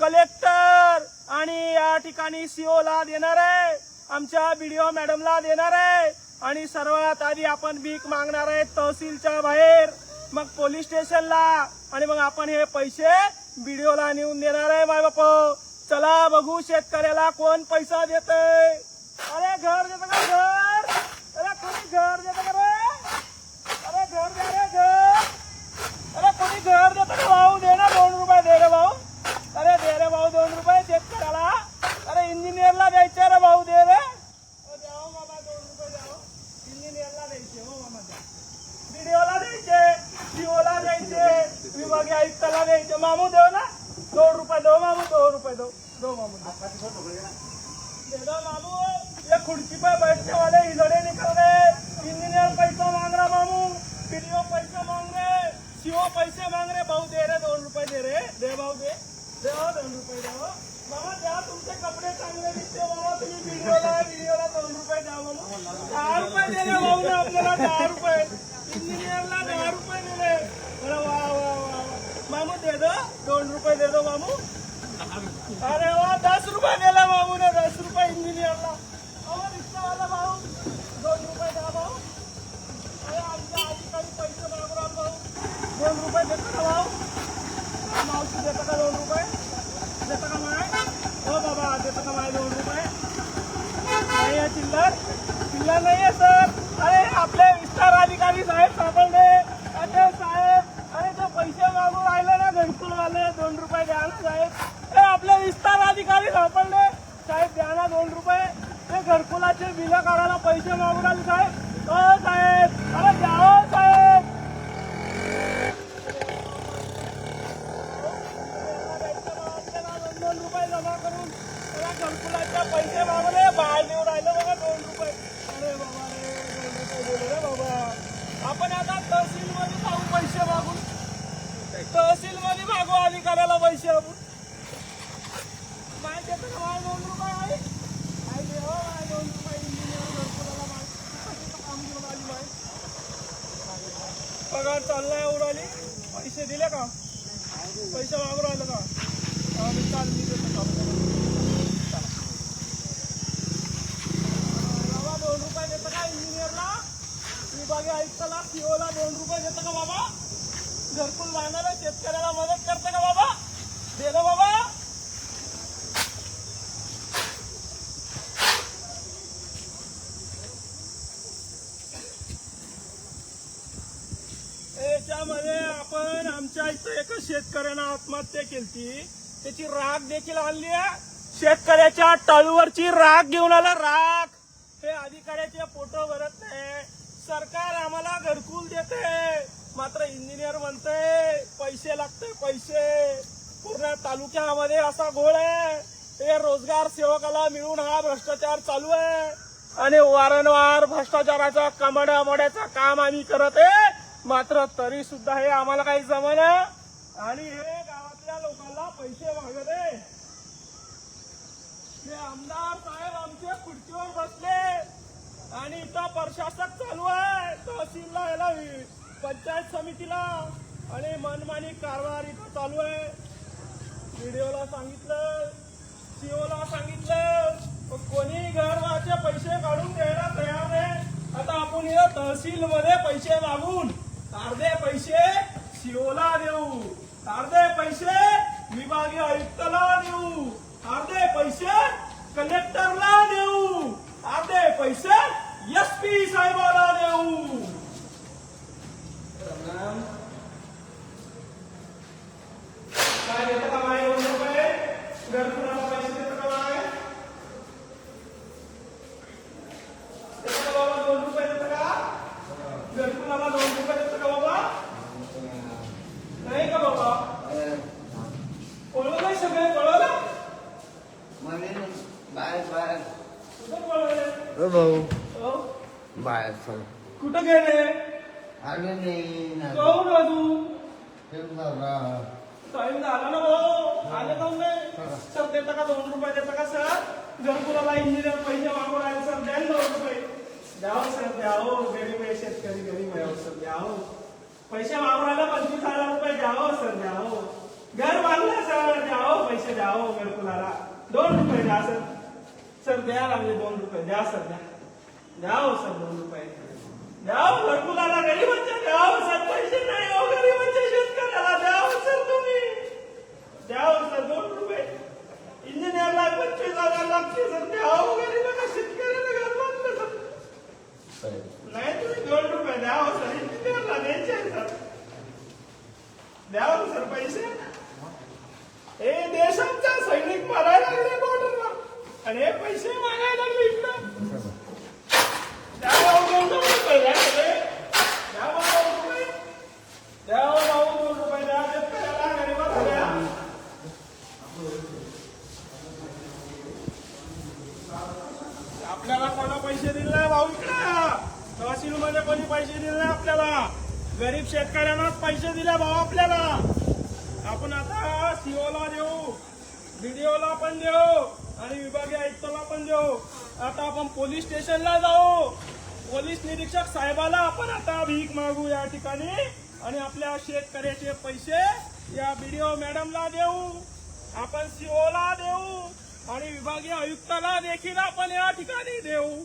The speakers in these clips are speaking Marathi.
कलेक्टर आणि या ठिकाणी सीओ ला देणार आहे. आमच्या बीडीओ मॅडमला देणार आहे. आणि सर्वात आधी आपण भीक मागणार आहे तहसीलच्या बाहेर. मग पोलीस स्टेशनला. आणि मग आपण हे पैसे बीडीओला नेऊन देणार आहे माय बाप. चला बघू शेतकऱ्याला कोण पैसा देत अरे घर देतं का घर अरे कोणी घर देतं का रे अरे घर दे रे घर अरे कोणी घर देतं का भाऊ दे ना दोन रुपये दे रे भाऊ अरे दे रे भाऊ दोन रुपये शेतकऱ्याला अरे इंजिनियरला द्यायचे रे भाऊ दे रे अरे द्या हो मामा दोन रुपये द्या हो. इंजिनियरला द्यायचे हो मामा द्या बीडीओला द्यायचे सीओला द्यायचे विभागीय आयुक्ताला द्यायचे मामू देव ना दोन रुपये दो मामू दो रुपये दो दो मामू दो दे दो मामू ये खुर्ची पे बैठने वाले हिजड़े निकल गए इंजीनियर पैसा मांग रहा मामू पीडीओ पैसे मांग रहे सीओ पैसे मांग रहे भाऊ दे रहे दोन रुपये दे रहे दे भाऊ दे दे हो दोन रुपये दे हो मामा द्या तुमचे कपडे चांगले दिसते बाबा तुम्ही व्हिडिओला व्हिडिओला दोन रुपये द्या मामा दहा रुपये दिले भाऊ आपल्याला दहा रुपये. इंजिनियरला दहा रुपये दिले. वा वा वा मामू दे दो दोन रुपये दे दो मामू. अरे वा दस रुपये दिला भाऊ ने दस रुपये इंजिनियरला. अहो रिक्षावाला भाऊ दोन रुपये द्या भाऊ. अरे आमच्या अधिकारी पैसे मागून भाऊ. दोन रुपये देता का भाऊ. मावशी देता का दोन रुपये? देता का माय? हो बाबा देता का माय दोन रुपये? नाही आहे चिल्लर? चिल्लर नाही आहे सर. अरे आपले विस्तार अधिकारी साहेब सापडले अरे साहेब अरे ते पैसे मागून राहिले ना घरकुल वाले दोन रुपये द्या ना साहेब ए आपले विस्तार अधिकारी सापडले साहेब द्या ना दोन रुपये ते घरकुलाचे बिलं काढायला पैसे मागून राहिले साहेब हो साहेब अरे द्या हो साहेब दोन दोन रुपये जमा करून त्याला घरकुलाचे पैसे मागवले बाहेर देऊन राहिलं बघा दोन रुपये अरे बाबा रे दोन रुपये दिले रे बाबा आपण आता तहसील मध्ये जाऊ पैसे मागून तहसील मध्ये मागू अधिकाऱ्याला पैसे आपण माहिती येतं का मला दोन रुपये आहे माहिती हो मला दोन रुपये इंजिनियर घरकुलाला माहिती काम घेऊन आली माहिती पगार चाललाय उडाली पैसे दिले का? पैसे मागून राहिलं का? चाल मी बाबा दोन रुपये देतं का इंजिनियरला विभागीय आयुक्ताला सीओला दोन रुपये देतं का बाबा? घरकुल जाणार शेतकऱ्याला मदत करतं का बाबा? दे ना बाबा याच्यामध्ये आपण आमच्या इथं एका शेतकऱ्यानं आत्महत्या केली त्याची राग देखील आणली आहे. शेतकऱ्याच्या टाळूवरची राग घेऊन आला राग हे अधिकाऱ्याचे फोटो भरत नाही. सरकार आम्हाला घरकुल देते. मात्र इंजिनियर म्हणते पैसे लागते पैसे. पूर्ण तालुक्यामध्ये असा घोळ आहे. हे रोजगार सेवकाला मिळून हा भ्रष्टाचार चालू आहे. आणि वारंवार भ्रष्टाचाराचा कमड्यामड्याचं काम आम्ही करत आहे. मात्र तरी सुद्धा हे आम्हाला काही जमना आणि हे गावातल्या लोकांना पैसे मागत आहे आमदार साहेब आमचे खुर्चीवर बसले. आणि इथं प्रशासक चालू आहे. तहसीलला याला पंचायत समितीला. आणि मनमानी कारभार इथं चालू आहे. व्हिडिओला सांगितलं. सीओला सांगितलं. कोणी घरवाचे पैसे काढून द्यायला तयार नाही आता आपण या तहसील मध्ये पैसे मागून अर्धे पैसे सीओला देऊ. अर्धे पैसे विभागीय आयुक्ताला देऊ अर्धे पैसे कलेक्टरला देऊ अर्धे पैसे एस पी साहेबाला देऊ काय देतं का कुठं गेले? आलो नाही ना जाऊ ना. तू ठेवून जाऊ रा. टाइम झाला ना भाऊ. आले नाही सर देता का दोन रुपये? देता का सर? घरकुलाला इंजिनियर पैसे मागून राहिले सर द्या दोन रुपये. द्यावं सर द्यावं. गरीब आहे शेतकरी गरीब आहे. सर द्यावं. पैसे मागून राहिले पंचवीस हजार रुपये द्यावं सर द्यावं. घर बांधलं सर द्यावं. पैसे द्यावं घरकुलाला दोन रुपये द्या सर. सर द्या लागले दोन रुपये. द्या सर द्या. द्यावं सर दोन रुपये द्यावं घरकुलाला गरीबांच्या द्यावं सर पैसे नाही हो गरीबांच्या शेतकऱ्याला द्यावं सर तुम्ही. द्यावं सर दोन रुपये. इंजिनियरला पंचवीस हजार लागते सर. द्यावं गरीबाला शेतकऱ्याला घर बांधलं सर. नाही तुम्ही दोन रुपये द्यावं सर. इंजिनियरला द्यायचे सर. द्यावं सर पैसे. हे देशांचा सैनिक मारायला लागले बॉर्डरवर आणि हे पैसे मागायला लागले इकडं. आपल्याला कोणा पैसे दिले भाऊ इकडे. तहसील मध्ये कोणी पैसे दिले आपल्याला. गरीब शेतकऱ्यांनाच पैसे दिले भाऊ आपल्याला. आपण आता सीओला देऊ व्हिडिओला पण देऊ आणि विभागीय आयुक्ताला पण देऊ. आता आपण पोलीस स्टेशनला जाऊ. पोलीस निरीक्षक साहेबाला आपण आता भीक मागू या ठिकाणी. आणि आपल्या शेतकऱ्याचे पैसे या बीडीओ मॅडमला देऊ. आपण सीओला देऊ. आणि विभागीय आयुक्ताला देखील आपण या ठिकाणी देऊ.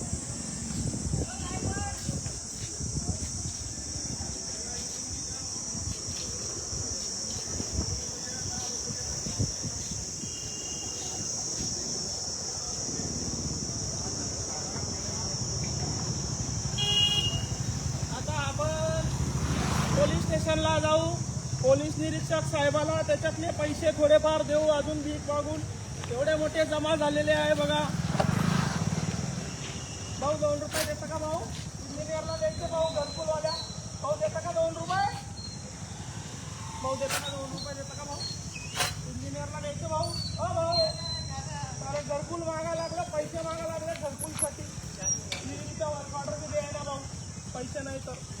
पोलीस साहेबाला त्याच्यातले पैसे थोडेफार देऊ अजून भीक मागून. एवढे मोठे जमा झालेले आहे बघा. भाऊ दोन रुपये देता का भाऊ? इंजिनियरला द्यायचे भाऊ घरकुलवाल्या. भाऊ देता का दोन रुपये? भाऊ देता का दोन रुपये देता का भाऊ? इंजिनियरला द्यायचे भाऊ? हो भाऊ. अरे घरकुल मागा लागलं पैसे मागा लागले घरकुलसाठी. विहिरीचा वर्क ऑर्डर बी द्यायला भाऊ. पैसे नाही तर.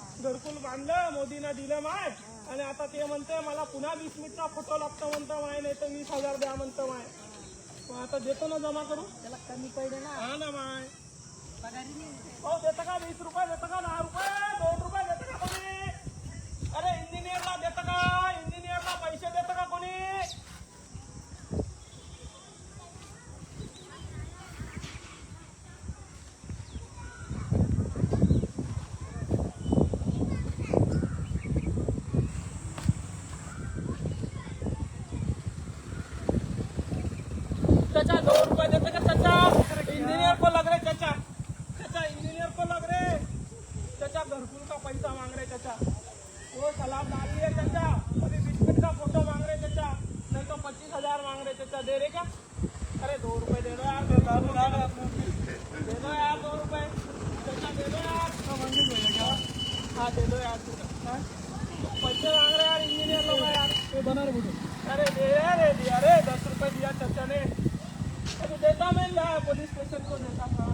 घरकुल बांधलं मोदीनं दिलं माय आणि आता ते म्हणते मला पुन्हा वीस मिनिटचा फोटो लागतो म्हणतो माय नाही तर वीस हजार द्या म्हणतो माय. मग आता देतो ना जमा करू त्याला कमी पडले ना. हा ना माय. पगारी नाही. हो देतं का वीस रुपये? देतं का दहा रुपये? दोन चाचा। इंजीनियर को लग रहे रहे मांग रहे मांग रहे तो हज़ार मांग रहे दे रहे अरे दो रुपए दे दो यार। दे दो यार, दो रुपए। चाचा, दे दो यार। हाँ दे दो यार पैसे मांग रहे यार, इंजीनियर लोग हैं यार। बना रहे अरे दे अरे देता मैं यार पुलिस स्टेशन को देता था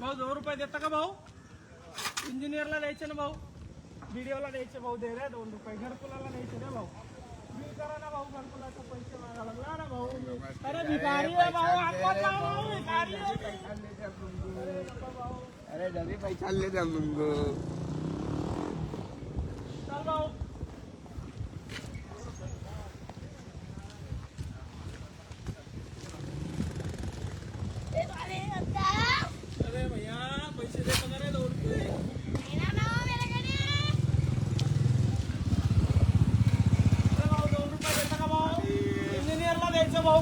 भाऊ दोन रुपये देता का भाऊ इंजिनियरला द्यायचे ना भाऊ व्हिडिओला द्यायचे भाऊ दे रे दोन रुपये. घरकुलाला द्यायचे रे भाऊ. बिल करा ना भाऊ घरकुलाचे पैसे मागा लागला ना भाऊ. अरे भिकारी आहे भाऊ आत्महत्या करा भाऊ भिकारी आहे. अरे डबे पैसा ले द्या मग चल भाऊ अरे भैया पैसे देतो का रे दोन रुपये अरे भाऊ दोन रुपये देता का भाऊ इंजिनियरला द्यायचं भाऊ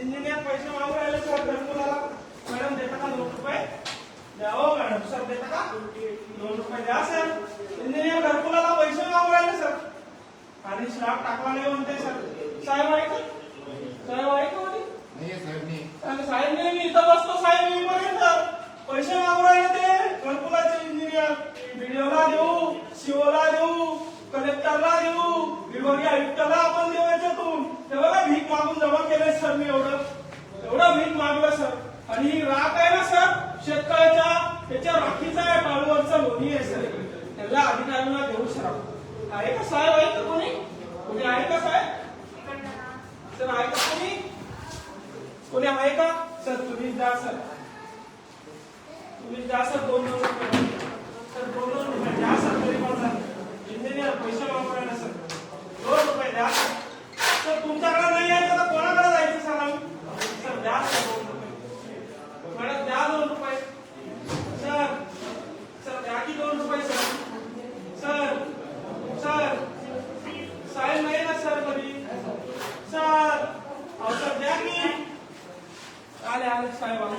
इंजिनियर पैसे मागून राहिले सर घरकुलाला मॅडम देता का दोन रुपये द्या हो मॅडम सर देता का दोन रुपये द्या सर. इंजिनियर घरकुलाला पैसे मागून राहिले सर. आणि स्लॅब टाकला नाही म्हणते सर. साहेब आहे का साहेब आहे का म्हणे? साहेब नाही मी इथं बसतो साहेब येईपर्यंत पैसे मागून राहिले ते. घरकुलाचे इंजिनियर. व्हिडिओला देऊ शिवला देऊ. कलेक्टरला देऊ विभागीय आयुक्ताला आपण देऊ याच्यातून ते बघा भीक मागून जमा केले सर मी एवढं. एवढं भीक मागलं सर. आणि ही राख आहे ना सर? शेतकऱ्याच्या त्याच्या राखीचा आहे टाळूवरचा लोणी आहे सर. त्याला अधिकाऱ्यांना देऊ सर. आहे का साहेब? आहे का कोणी? कोणी आहे का साहेब? सर आहे का कोणी? कोणी आहे का? सर तुम्ही द्या सर. तुम्ही द्या सर दोन दोन सर दोन दोन द्या सर. तरी सर पैसे वापरायला सर दोन रुपये द्या. सर तुमच्याकडे नाही आहे तर कोणाकडे जायचं सर सर द्या सर दोन रुपये. मॅडम द्या दोन रुपये. सर सर द्या की दोन रुपये सर. Sir sir. साहेब नाही ना सर कधी? सर अहो सर द्या की. आले आले साहेब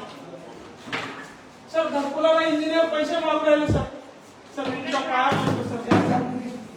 सर घरकुलाला इंजिनियर पैसे मागून राहिले सर. सर मी तुमच्या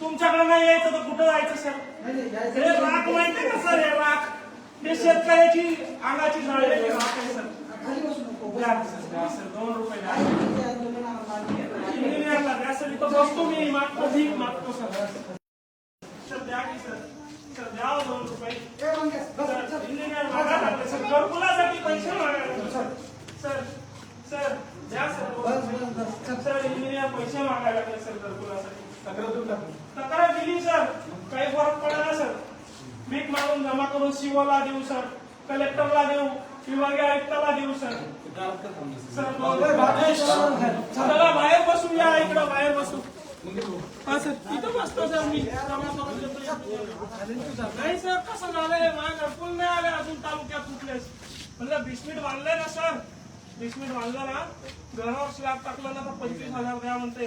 तुमच्याकडे नाही यायचं तर कुठं जायचं सर हे राख माहितीये का सर हे राख? हे शेतकऱ्याची अंगाची जाळलेली राख आहे सर द्या सर द्या सर दोन रुपये द्या इंजिनियरला द्या सर इथं बसतो मी मागतो भीक मागतो सर सर द्या की सर सर द्या हो दोन रुपये सर, इंजिनियर मागायला लागले सर घरकुलासाठी पैसे मागायला लागले सर सर सर द्या सर दोन रुपये. सर इंजिनियर पैसे मागायला लागले सर घरकुलासाठी तक्रार दिली सर काही फरक पडला सर भीक मागून जमा करून शिवला देऊ सर कलेक्टरला देऊ विभागीय आयुक्ताला देऊ सर सर चला बाहेर बसू या इकडं बाहेर बसू हा सर इथं बसतो सर मी जमा करून देतो नाही सर कसं झालंय माझ्या घरकुल नाही आले अजून तालुक्यात कुठलेच म्हणलं बिस्मिट बांधलंय ना सर बिस्मिट बांधलं ना घरावर स्लॅब टाकलं ना तर पंचवीस हजार द्या म्हणते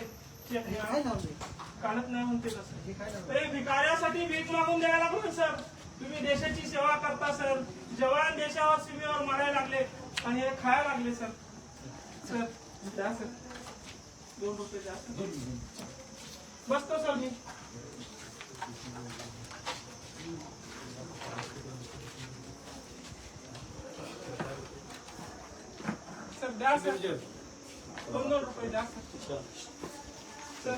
काढत नाही म्हणते तसं तरी भिकाऱ्यासाठी भीक मागून द्यायला लागलो सर तुम्ही देशाची सेवा करता सर जवान देशावर सीमेवर मारायला लागले आणि हे खायला लागले सर सर द्या सर दोन रुपये द्या सर बसतो सर मी. द्या सर दोन दोन रुपये द्या सर सर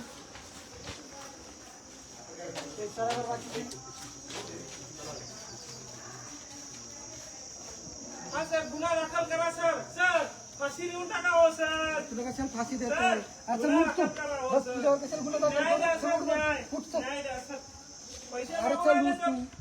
हा सर गुन्हा दाखल करा सर सर फाशी देऊन टाका हो सर तुला कशाला फाशी सर, देतोय आता गुन्हा उठ तू. दाखल करा हो, बस सर. तुझ्यावर कशाला गुन्हा दाखल न्याय द्या करतो? सर उठ, न्याय उठ, चल. न्याय द्या सर पैसे अरे मागून चल राहिले उठ सर. तू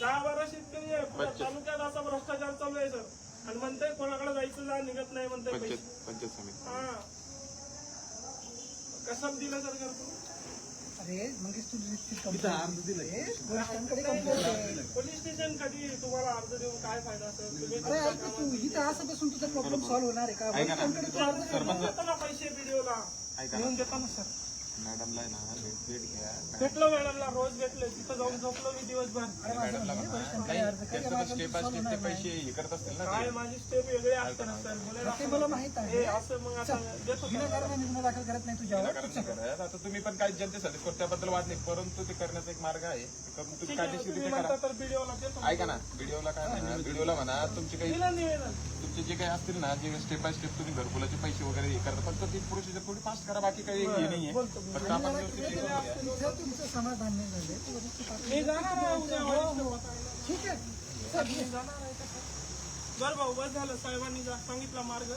दहा बारा शेतकरी आहे तालुक्यात असा भ्रष्टाचार चालू आहे सर. आणि म्हणते कोणाकडे जायचं जा निघत नाही म्हणते पंचायत पैसे. पंचायत समिती. हा. कसं दिलं सर घरकुल अरे मंगेश तू निश्चित कंप्लेंट दे. वरिष्ठांकडे कंप्लेंट दे. पोलीस स्टेशन कधी तुम्हाला अर्ज देऊन काय फायदा असेल तुम्ही अरे यार तू इथं असं बसून तुझा प्रॉब्लेम सॉल्व्ह होणार आहे का? तू अर्ज पैसे व्हिडिओला घेऊन देतो ना सर. मॅडमला आहे ना भेट भेट घ्या. भेटलो मॅडमला रोज भेटलो. तिथं जाऊन झोपलो मी दिवसभर. स्टेप बाय ते. पैसे हे करत असतील ना काय माझी स्टेप वेगळे असते ना सर बोलायला ते मला माहीत आहे. असं मग आता देतो सर. विनाकारण आम्ही गुन्हा दाखल करत नाही तुझ्यावर. करत नाही करत. आता तुम्ही पण काय जनतेसाठी करतो त्याबद्दल वाद नाही परंतु ते करण्याचा एक मार्ग आहे. करून तुम्ही कायदेशीर तर व्हिडिओला देतो ऐका ना व्हिडिओला काय म्हणा व्हिडिओला म्हणा तुमचे काही तुमचे जे काही असतील ना जे स्टेप बाय स्टेप तुम्ही घरकुलाचे पैसे वगैरे हे करता फक्त ती प्रोसिजर थोडी फास्ट करा बाकी काही हे नाहीये फक्त आपण तुमचं समाधान नाही झाले. मी जाणार आहे ठीक आहे. चल, बरं भाऊ बस झालं. साहेबांनी जा- सांगितला मार्ग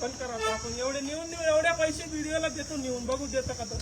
पण करा. आपण एवढे नेऊन नेऊन एवढ्या पैसे व्हिडिओला देतो नेऊन. बघू देतं का तर